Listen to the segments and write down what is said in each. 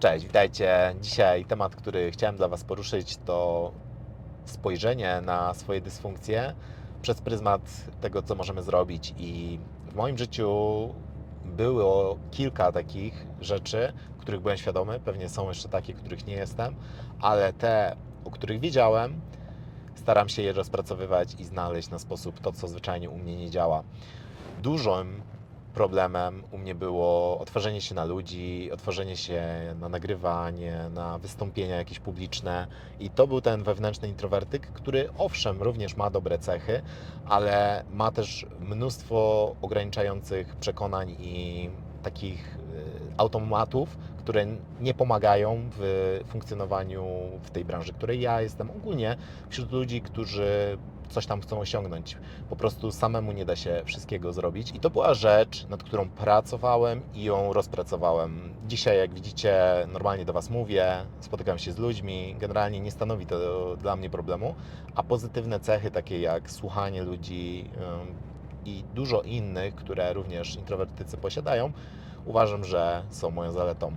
Cześć, witajcie. Dzisiaj temat, który chciałem dla Was poruszyć, to spojrzenie na swoje dysfunkcje przez pryzmat tego, co możemy zrobić. I w moim życiu było kilka takich rzeczy, których byłem świadomy. Pewnie są jeszcze takie, których nie jestem, ale te, o których wiedziałem, staram się je rozpracowywać i znaleźć na sposób to, co zwyczajnie u mnie nie działa. Dużym problemem u mnie było otworzenie się na ludzi, otworzenie się na nagrywanie, na wystąpienia jakieś publiczne. I to był ten wewnętrzny introwertyk, który owszem również ma dobre cechy, ale ma też mnóstwo ograniczających przekonań i takich y, automatów, które nie pomagają w funkcjonowaniu w tej branży, której ja jestem ogólnie wśród ludzi, którzy coś tam chcą osiągnąć. Po prostu samemu nie da się wszystkiego zrobić. I to była rzecz, nad którą pracowałem i ją rozpracowałem. Dzisiaj, jak widzicie, normalnie do Was mówię, spotykam się z ludźmi. Generalnie nie stanowi to dla mnie problemu. A pozytywne cechy, takie jak słuchanie ludzi i dużo innych, które również introwertycy posiadają, uważam, że są moją zaletą.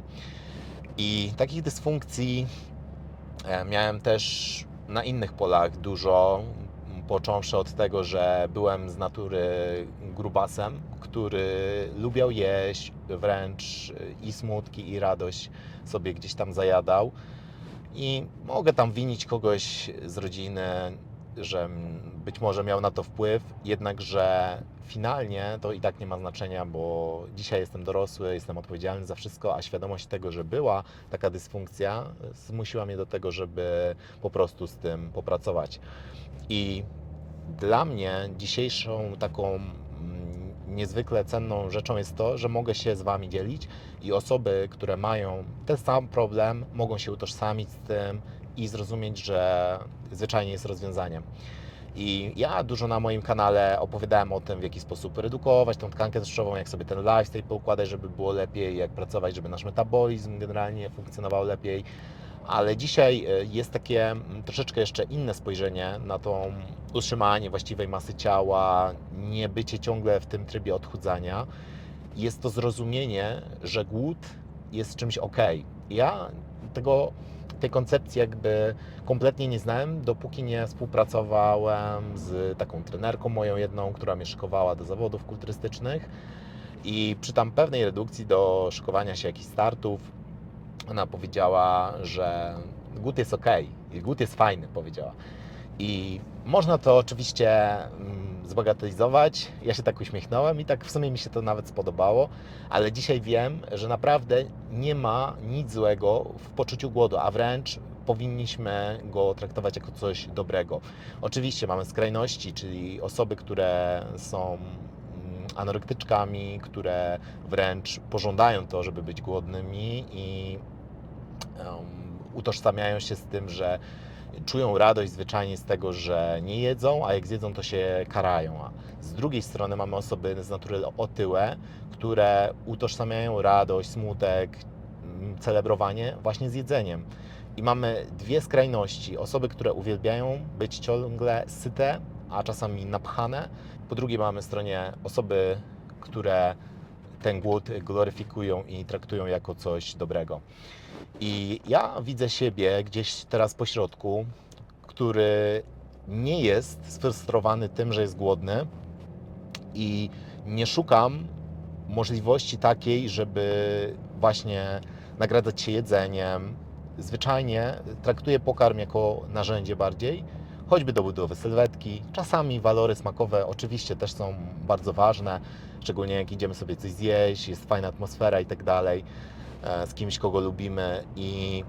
I takich dysfunkcji e, miałem też na innych polach dużo, począwszy od tego, że byłem z natury grubasem, który lubiał jeść, wręcz i smutki, i radość sobie gdzieś tam zajadał. I mogę tam winić kogoś z rodziny, że być może miał na to wpływ, jednakże finalnie to i tak nie ma znaczenia, bo dzisiaj jestem dorosły, jestem odpowiedzialny za wszystko, a świadomość tego, że była taka dysfunkcja, zmusiła mnie do tego, żeby po prostu z tym popracować. I dla mnie dzisiejszą taką niezwykle cenną rzeczą jest to, że mogę się z Wami dzielić i osoby, które mają ten sam problem, mogą się utożsamić z tym i zrozumieć, że zwyczajnie jest rozwiązaniem. I ja dużo na moim kanale opowiadałem o tym, w jaki sposób redukować tą tkankę tłuszczową, jak sobie ten lifestyle poukładać, żeby było lepiej, jak pracować, żeby nasz metabolizm generalnie funkcjonował lepiej. Ale dzisiaj e, jest takie troszeczkę jeszcze inne spojrzenie na to utrzymanie właściwej masy ciała, nie bycie ciągle w tym trybie odchudzania. Jest to zrozumienie, że głód jest czymś ok. Ja tego, tej koncepcji jakby kompletnie nie znałem, dopóki nie współpracowałem z taką trenerką moją jedną, która mnie szykowała do zawodów kulturystycznych. I przy tam pewnej redukcji do szykowania się jakichś startów, ona powiedziała, że głód jest ok, głód jest fajny, powiedziała. I można to oczywiście mm, zbagatelizować. Ja się tak uśmiechnąłem i tak w sumie mi się to nawet spodobało, ale dzisiaj wiem, że naprawdę nie ma nic złego w poczuciu głodu, a wręcz powinniśmy go traktować jako coś dobrego. Oczywiście mamy skrajności, czyli osoby, które są mm, anorektyczkami, które wręcz pożądają to, żeby być głodnymi i um, utożsamiają się z tym, że czują radość zwyczajnie z tego, że nie jedzą, a jak zjedzą, to się karają. A z drugiej strony mamy osoby z natury otyłe, które utożsamiają radość, smutek, mm, celebrowanie właśnie z jedzeniem. I mamy dwie skrajności. Osoby, które uwielbiają być ciągle syte, a czasami napchane. Po drugiej mamy stronie osoby, które ten głód gloryfikują i traktują jako coś dobrego. I ja widzę siebie gdzieś teraz po środku, który nie jest sfrustrowany tym, że jest głodny i nie szukam możliwości takiej, żeby właśnie nagradzać się jedzeniem. Zwyczajnie traktuję pokarm jako narzędzie bardziej, choćby do budowy sylwetki. Czasami walory smakowe oczywiście też są bardzo ważne, szczególnie jak idziemy sobie coś zjeść, jest fajna atmosfera i tak dalej, e, z kimś, kogo lubimy i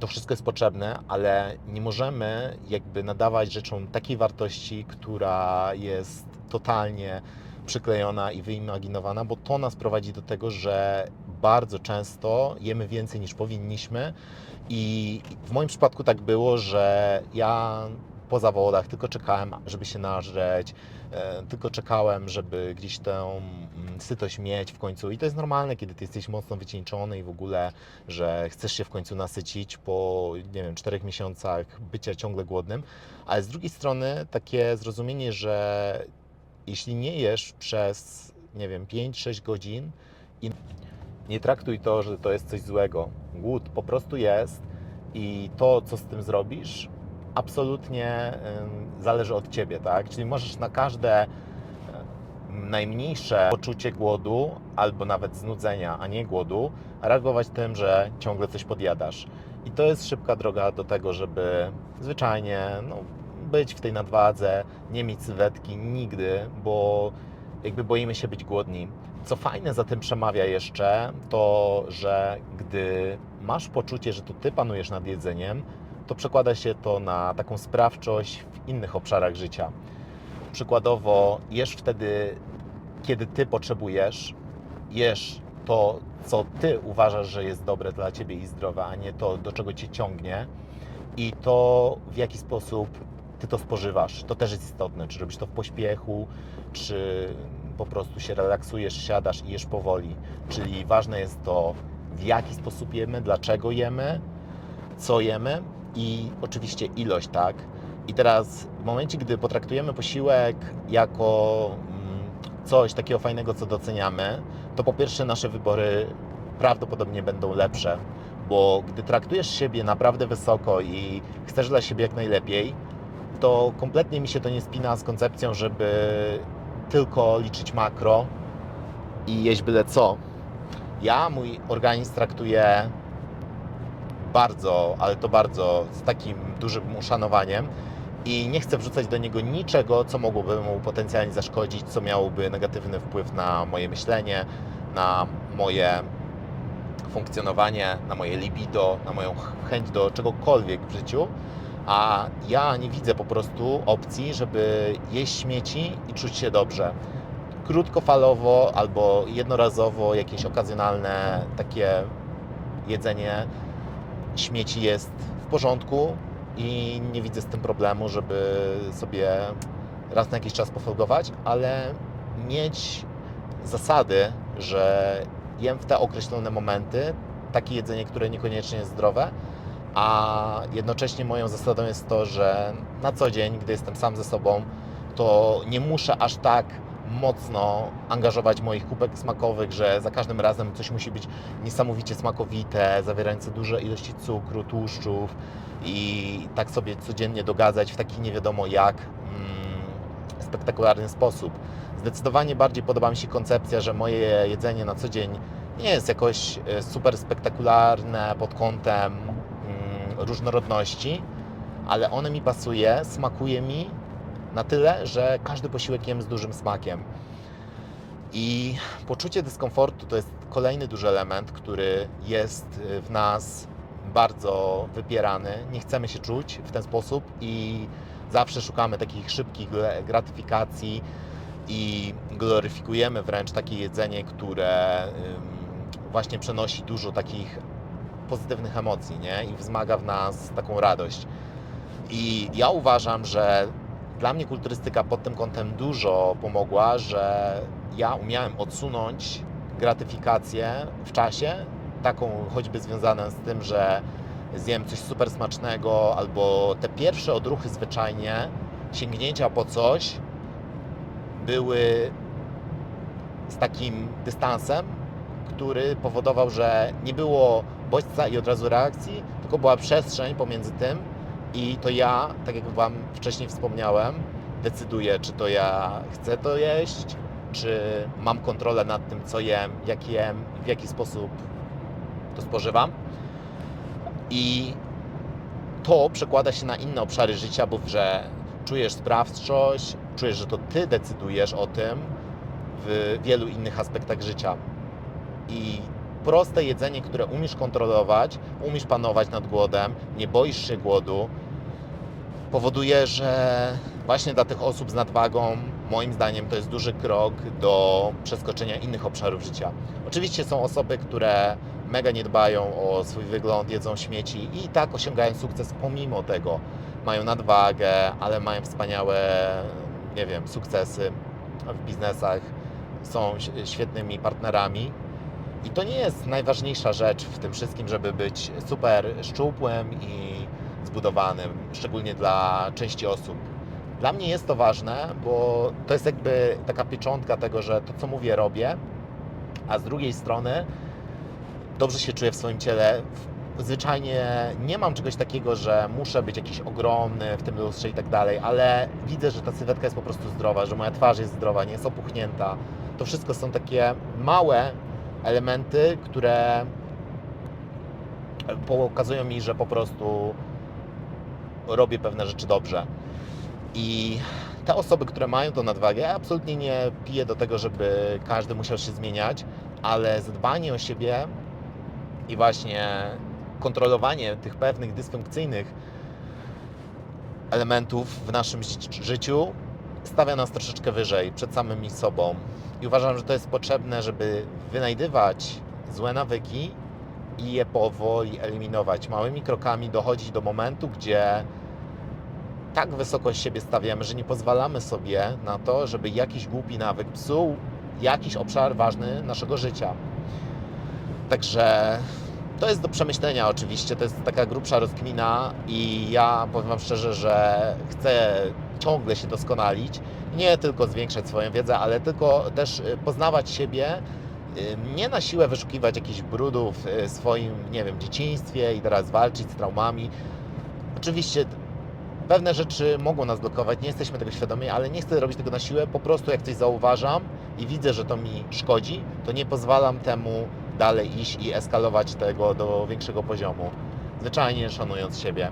to wszystko jest potrzebne, ale nie możemy jakby nadawać rzeczom takiej wartości, która jest totalnie przyklejona i wyimaginowana, bo to nas prowadzi do tego, że bardzo często jemy więcej niż powinniśmy i w moim przypadku tak było, że ja po zawodach tylko czekałem, żeby się nażreć, e, tylko czekałem, żeby gdzieś tę mm, sytość mieć w końcu. I to jest normalne, kiedy ty jesteś mocno wycieńczony i w ogóle, że chcesz się w końcu nasycić po, nie wiem, czterech miesiącach bycia ciągle głodnym. Ale z drugiej strony takie zrozumienie, że jeśli nie jesz przez, nie wiem, 5-6 godzin i nie traktuj to, że to jest coś złego. Głód po prostu jest i to, co z tym zrobisz, absolutnie zależy od ciebie, tak? Czyli możesz na każde najmniejsze poczucie głodu albo nawet znudzenia, a nie głodu, reagować tym, że ciągle coś podjadasz. I to jest szybka droga do tego, żeby zwyczajnie no, być w tej nadwadze, nie mieć sylwetki nigdy, bo jakby boimy się być głodni. Co fajne za tym przemawia jeszcze, to że gdy masz poczucie, że to ty panujesz nad jedzeniem, to przekłada się to na taką sprawczość w innych obszarach życia. Przykładowo, jesz wtedy, kiedy ty potrzebujesz, jesz to, co ty uważasz, że jest dobre dla ciebie i zdrowe, a nie to, do czego cię ciągnie, i to, w jaki sposób ty to spożywasz. To też jest istotne, czy robisz to w pośpiechu, czy po prostu się relaksujesz, siadasz i jesz powoli. Czyli ważne jest to, w jaki sposób jemy, dlaczego jemy, co jemy i oczywiście ilość, tak? I teraz w momencie, gdy potraktujemy posiłek jako mm, coś takiego fajnego, co doceniamy, to po pierwsze nasze wybory prawdopodobnie będą lepsze, bo gdy traktujesz siebie naprawdę wysoko i chcesz dla siebie jak najlepiej, to kompletnie mi się to nie spina z koncepcją, żeby tylko liczyć makro i jeść byle co. Ja mój organizm traktuję bardzo, ale to bardzo z takim dużym uszanowaniem i nie chcę wrzucać do niego niczego, co mogłoby mu potencjalnie zaszkodzić, co miałoby negatywny wpływ na moje myślenie, na moje funkcjonowanie, na moje libido, na moją chęć do czegokolwiek w życiu. A ja nie widzę po prostu opcji, żeby jeść śmieci i czuć się dobrze. Krótkofalowo albo jednorazowo jakieś okazjonalne takie jedzenie śmieci jest w porządku i nie widzę z tym problemu, żeby sobie raz na jakiś czas pofolgować, ale mieć zasady, że jem w te określone momenty takie jedzenie, które niekoniecznie jest zdrowe, a jednocześnie moją zasadą jest to, że na co dzień, gdy jestem sam ze sobą, to nie muszę aż tak mocno angażować moich kubek smakowych, że za każdym razem coś musi być niesamowicie smakowite, zawierające duże ilości cukru, tłuszczów i tak sobie codziennie dogadzać w taki nie wiadomo jak mm, spektakularny sposób. Zdecydowanie bardziej podoba mi się koncepcja, że moje jedzenie na co dzień nie jest jakoś e, super spektakularne pod kątem różnorodności, ale one mi pasuje, smakuje mi na tyle, że każdy posiłek jem z dużym smakiem. I poczucie dyskomfortu to jest kolejny duży element, który jest w nas bardzo wypierany. Nie chcemy się czuć w ten sposób i zawsze szukamy takich szybkich gratyfikacji i gloryfikujemy wręcz takie jedzenie, które właśnie przenosi dużo takich pozytywnych emocji, nie? I wzmaga w nas taką radość. I ja uważam, że dla mnie kulturystyka pod tym kątem dużo pomogła, że ja umiałem odsunąć gratyfikację w czasie, taką choćby związaną z tym, że zjem coś super smacznego, albo te pierwsze odruchy zwyczajnie, sięgnięcia po coś, były z takim dystansem, który powodował, że nie było bodźca i od razu reakcji, tylko była przestrzeń pomiędzy tym i to ja, tak jak Wam wcześniej wspomniałem, decyduję, czy to ja chcę to jeść, czy mam kontrolę nad tym, co jem, jak jem, w jaki sposób to spożywam. I to przekłada się na inne obszary życia, bo że czujesz sprawczość, czujesz, że to Ty decydujesz o tym w wielu innych aspektach życia. I proste jedzenie, które umiesz kontrolować, umiesz panować nad głodem, nie boisz się głodu, powoduje, że właśnie dla tych osób z nadwagą, moim zdaniem, to jest duży krok do przeskoczenia innych obszarów życia. Oczywiście są osoby, które mega nie dbają o swój wygląd, jedzą śmieci i tak osiągają sukces pomimo tego. Mają nadwagę, ale mają wspaniałe, nie wiem, sukcesy w biznesach, są świetnymi partnerami. I to nie jest najważniejsza rzecz w tym wszystkim, żeby być super szczupłym i zbudowanym, szczególnie dla części osób. Dla mnie jest to ważne, bo to jest jakby taka pieczątka tego, że to, co mówię, robię, a z drugiej strony dobrze się czuję w swoim ciele. Zwyczajnie nie mam czegoś takiego, że muszę być jakiś ogromny w tym lustrze i tak dalej, ale widzę, że ta sylwetka jest po prostu zdrowa, że moja twarz jest zdrowa, nie jest opuchnięta. To wszystko są takie małe elementy, które pokazują mi, że po prostu robię pewne rzeczy dobrze. I te osoby, które mają tą nadwagę, ja absolutnie nie piję do tego, żeby każdy musiał się zmieniać, ale zadbanie o siebie i właśnie kontrolowanie tych pewnych dysfunkcyjnych elementów w naszym ży- życiu stawia nas troszeczkę wyżej przed samymi sobą. I uważam, że to jest potrzebne, żeby wynajdywać złe nawyki i je powoli eliminować. Małymi krokami dochodzić do momentu, gdzie tak wysoko siebie stawiamy, że nie pozwalamy sobie na to, żeby jakiś głupi nawyk psuł jakiś obszar ważny naszego życia. Także to jest do przemyślenia oczywiście, to jest taka grubsza rozkmina i ja powiem Wam szczerze, że chcę ciągle się doskonalić, nie tylko zwiększać swoją wiedzę, ale tylko też y, poznawać siebie, y, nie na siłę wyszukiwać jakichś brudów y, w swoim, nie wiem, dzieciństwie i teraz walczyć z traumami. Oczywiście pewne rzeczy mogą nas blokować, nie jesteśmy tego świadomi, ale nie chcę robić tego na siłę, po prostu jak coś zauważam i widzę, że to mi szkodzi, to nie pozwalam temu dalej iść i eskalować tego do większego poziomu, zwyczajnie szanując siebie.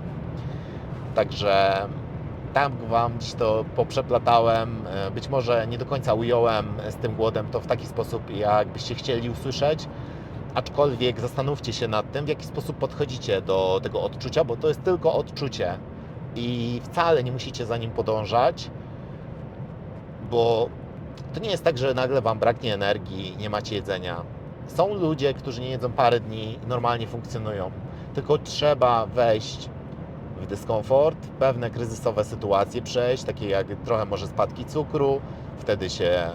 Także tak Wam dziś to poprzeplatałem, e, być może nie do końca ująłem z tym głodem to w taki sposób, jakbyście chcieli usłyszeć, aczkolwiek zastanówcie się nad tym, w jaki sposób podchodzicie do tego odczucia, bo to jest tylko odczucie i wcale nie musicie za nim podążać, bo to nie jest tak, że nagle Wam braknie energii, nie macie jedzenia. Są ludzie, którzy nie jedzą parę dni i normalnie funkcjonują, tylko trzeba wejść dyskomfort, pewne kryzysowe sytuacje przejść, takie jak trochę może spadki cukru, wtedy się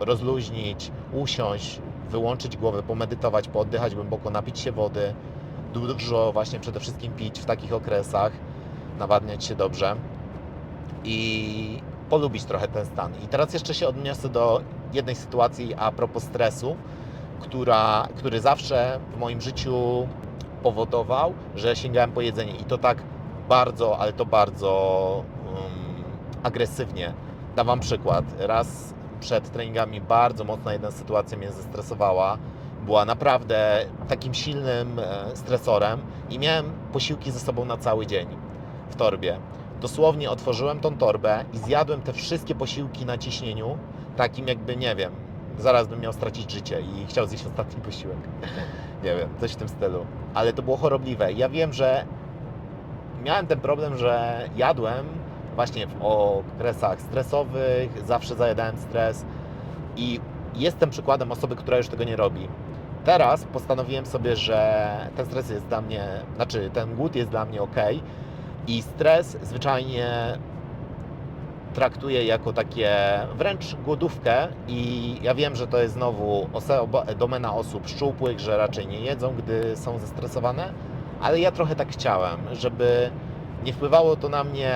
rozluźnić, usiąść, wyłączyć głowę, pomedytować, pooddychać głęboko, napić się wody, dużo właśnie przede wszystkim pić w takich okresach, nawadniać się dobrze i polubić trochę ten stan. I teraz jeszcze się odniosę do jednej sytuacji a propos stresu, która, który zawsze w moim życiu powodował, że sięgałem po jedzenie i to tak bardzo, ale to bardzo um, agresywnie. Dam Wam przykład. Raz przed treningami bardzo mocno jedna sytuacja mnie zestresowała. Była naprawdę takim silnym e, stresorem i miałem posiłki ze sobą na cały dzień w torbie. Dosłownie otworzyłem tą torbę i zjadłem te wszystkie posiłki na ciśnieniu, takim jakby, nie wiem, zaraz bym miał stracić życie i chciał zjeść ostatni posiłek. Nie wiem, coś w tym stylu. Ale to było chorobliwe. Ja wiem, że miałem ten problem, że jadłem właśnie w okresach stresowych, zawsze zajadałem stres i jestem przykładem osoby, która już tego nie robi. Teraz postanowiłem sobie, że ten stres jest dla mnie, znaczy ten głód jest dla mnie ok i stres zwyczajnie traktuję jako takie wręcz głodówkę i ja wiem, że to jest znowu osoba, domena osób szczupłych, że raczej nie jedzą, gdy są zestresowane, ale ja trochę tak chciałem, żeby nie wpływało to na mnie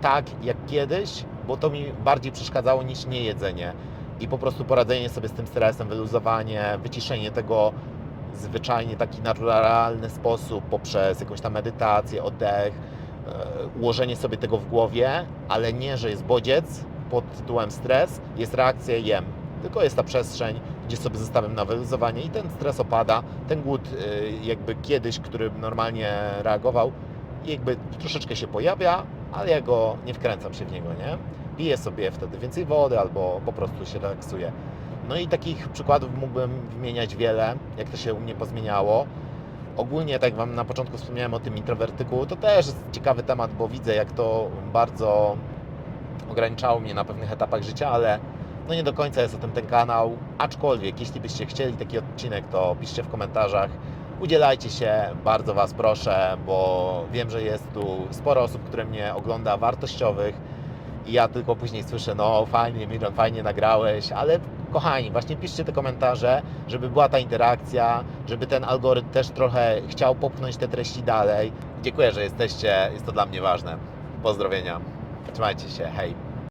tak jak kiedyś, bo to mi bardziej przeszkadzało niż niejedzenie i po prostu poradzenie sobie z tym stresem, wyluzowanie, wyciszenie tego zwyczajnie taki naturalny sposób poprzez jakąś tam medytację, oddech, ułożenie sobie tego w głowie, ale nie, że jest bodziec pod tytułem stres, jest reakcja jem. Tylko jest ta przestrzeń, gdzie sobie zostawiam na wyluzowanie i ten stres opada, ten głód y, jakby kiedyś, który normalnie reagował, jakby troszeczkę się pojawia, ale ja go nie wkręcam się w niego, nie? Piję sobie wtedy więcej wody albo po prostu się relaksuję. No i takich przykładów mógłbym wymieniać wiele, jak to się u mnie pozmieniało. Ogólnie, tak Wam na początku wspomniałem o tym introwertyku, to też jest ciekawy temat, bo widzę, jak to bardzo ograniczało mnie na pewnych etapach życia, ale no nie do końca jest o tym ten kanał. Aczkolwiek, jeśli byście chcieli taki odcinek, to piszcie w komentarzach. Udzielajcie się, bardzo Was proszę, bo wiem, że jest tu sporo osób, które mnie ogląda, wartościowych i ja tylko później słyszę, no fajnie, Miron, fajnie nagrałeś, ale kochani, właśnie piszcie te komentarze, żeby była ta interakcja, żeby ten algorytm też trochę chciał popchnąć te treści dalej. Dziękuję, że jesteście, jest to dla mnie ważne. Pozdrowienia, trzymajcie się, hej.